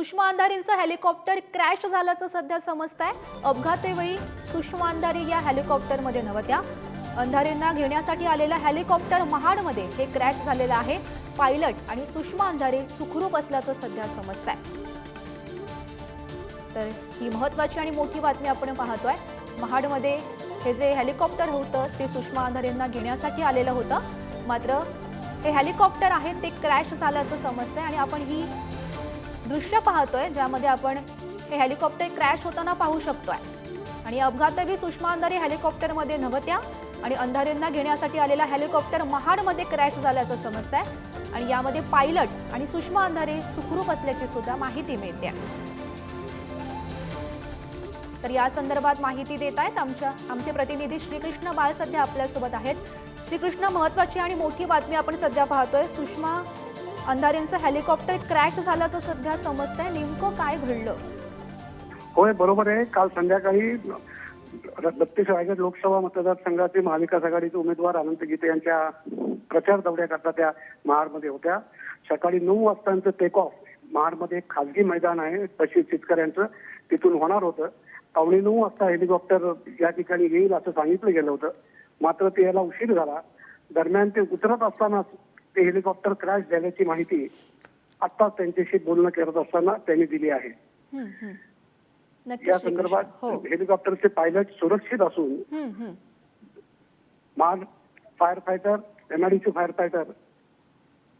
Sushma अंधारींचं helicopter crash झाल्याचं सध्या समजत आहे अपघातावेळी सुषमा अंधारी या हेलिकॉप्टरमध्ये नव्हत्या. अंधारेंना घेण्यासाठी आलेला हेलिकॉप्टर महाडमध्ये हे क्रॅश झालेलं आहे. पायलट आणि सुषमा अंधारे सुखरूप असल्याचं सध्या समजत आहे तर ही महत्वाची आणि मोठी बातमी आपण पाहतोय. महाडमध्ये हे जे हेलिकॉप्टर होतं ते सुषमा अंधारेंना घेण्यासाठी आलेलं होतं. मात्र हे हेलिकॉप्टर आहे ते क्रॅश झाल्याचं समजतंय आणि आपण ही दृश्य पाहतोय ज्यामध्ये आपण हे हेलिकॉप्टर क्रॅश होताना पाहू शकतोय. आणि अपघातही सुषमा अंधारे हेलिकॉप्टरमध्ये नव्हत्या आणि अंधारेंना घेण्यासाठी आलेला हेलिकॉप्टर महाडमध्ये क्रॅश झाल्याचं समजत आहे आणि यामध्ये पायलट आणि सुषमा अंधारे सुखरूप असल्याची सुद्धा माहिती मिळते. तर या संदर्भात माहिती देत आहेत आमच्या आमचे प्रतिनिधी श्रीकृष्ण बाळ सध्या आपल्यासोबत आहेत. श्रीकृष्ण महत्वाची आणि मोठी बातमी आपण सध्या पाहतोय. सुषमा अंधारेंचं हेलिकॉप्टर क्रॅश झाल्याचं सध्या समजतंय. नेमकं काय घडलं? होय बरोबर आहे. काल संध्याकाळी बत्तीस रायगड लोकसभा मतदारसंघाचे महाविकास आघाडीचे उमेदवार अनंत गीते यांच्या प्रचार दौऱ्याकरता त्या महाडमध्ये होत्या. सकाळी नऊ वाजतांचं टेक ऑफ महाडमध्ये एक खासगी मैदान आहे तशी शेतकऱ्यांचं. तिथून होणार होतं. पावणे नऊ वाजता हेलिकॉप्टर या ठिकाणी येईल असं सांगितलं गेलं होतं. मात्र ते याला उशीर झाला. दरम्यान ते उतरत असतानाच ते हेलिकॉप्टर क्रॅश झाल्याची माहिती आत्ताच त्यांच्याशी बोलणं करत असताना त्यांनी दिली आहे या. संदर्भात हो हेलिकॉप्टरचे पायलट सुरक्षित असून. माग fire fighter MIDC fire fighter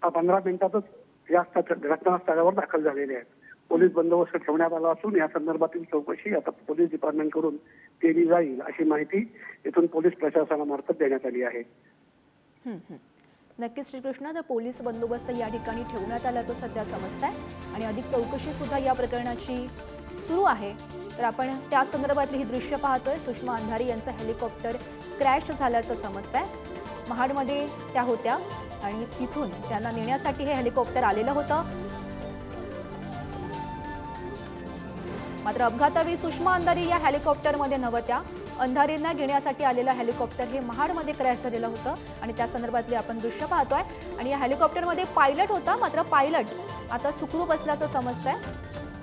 पंधरा मिनिटातच या स्थ- घटनास्थळावर दाखल झालेले आहेत पोलीस बंदोबस्त ठेवण्यात आला असून या संदर्भातील चौकशी आता पोलीस डिपार्टमेंटकडून केली जाईल अशी माहिती इथून पोलीस प्रशासनामार्फत देण्यात आली आहे. नक्कीच श्रीकृष्ण तर पोलीस बंदोबस्त या ठिकाणी ठेवण्यात आल्याचं सध्या समजत आहे आणि अधिक चौकशी सुद्धा या प्रकरणाची सुरू आहे. तर आपण त्या संदर्भातली ही दृश्य पाहतोय. सुषमा अंधारी यांचं हेलिकॉप्टर क्रॅश झाल्याचं समजत आहे महाडमध्ये त्या होत्या आणि तिथून त्यांना नेण्यासाठी हे हेलिकॉप्टर आलेलं होतं. मात्र अपघातावेळी सुषमा अंधारी या हेलिकॉप्टरमध्ये नव्हत्या. अंधारींना घेण्यासाठी आलेलं हेलिकॉप्टर हे महाडमध्ये क्रॅश झालेलं होतं आणि त्या संदर्भातली आपण दृश्य पाहतोय. आणि या हेलिकॉप्टरमध्ये पायलट होता मात्र पायलट आता सुखरूप असल्याचं समजतंय.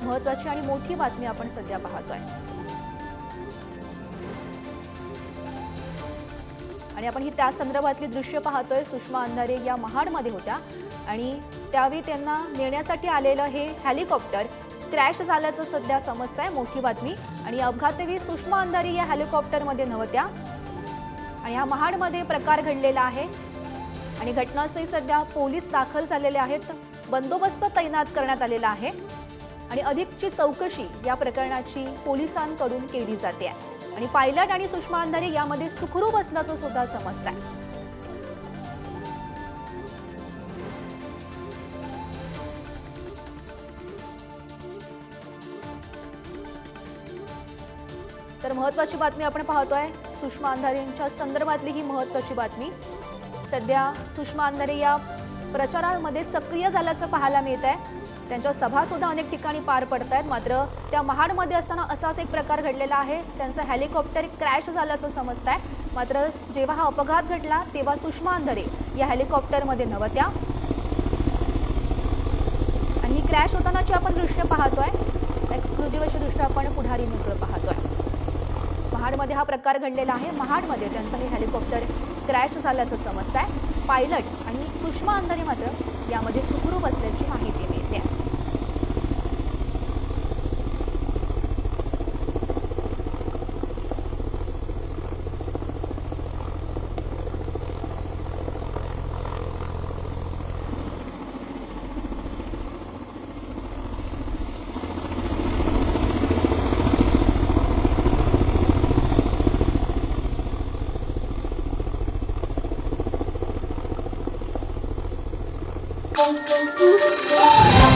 महत्वाची आणि मोठी बातमी आपण सध्या पाहतोय. आणि आपण ही त्या संदर्भातली दृश्य पाहतोय सुषमा अंधारे या महाडमध्ये होत्या. आणि त्यावेळी त्यांना नेण्यासाठी आलेलं हे हेलिकॉप्टर क्रॅश झाल्याचं सध्या समजत आहे मोठी बातमी. आणि अपघातवी सुषमा अंधारी या हेलिकॉप्टरमध्ये नव्हत्या. आणि हा महाडमध्ये प्रकार घडलेला आहे. आणि घटनास्थळी सध्या पोलीस दाखल झालेले आहेत. बंदोबस्त तैनात करण्यात आलेला आहे. आणि अधिकची चौकशी या प्रकरणाची पोलिसांकडून केली जाते. आणि पायलट आणि सुषमा अंधारी यामध्ये सुखरूप असल्याचं सुद्धा समजत आहे तर महत्वाची बातमी आपण पाहतोय. सुषमा अंधारेंच्या संदर्भातली ही महत्वाची बातमी. सध्या सुषमा अंधारे या प्रचारामध्ये सक्रिय झाल्याचं पाहायला मिळत आहे त्यांच्या सभासुद्धा अनेक ठिकाणी पार पडत आहेत मात्र त्या महाडमध्ये असताना असाच एक प्रकार घडलेला आहे. त्यांचं हेलिकॉप्टर क्रॅश झाल्याचं समजत आहे मात्र जेव्हा हा अपघात घडला तेव्हा सुषमा अंधारे या हेलिकॉप्टरमध्ये नव्हत्या. आणि ही क्रॅश होतानाची आपण दृश्य पाहतोय. एक्सक्लुझिव्ह अशी दृश्य आपण पुढारी न्यूजवर पाहतोय. महाडमध्ये हा प्रकार घडलेला आहे. महाडमध्ये त्यांचं हे हेलिकॉप्टर क्रॅश झाल्याचं समजत आहे पायलट आणि सुषमा अंधारे मात्र यामध्ये सुखरूप असल्याची माहिती मिळते. Música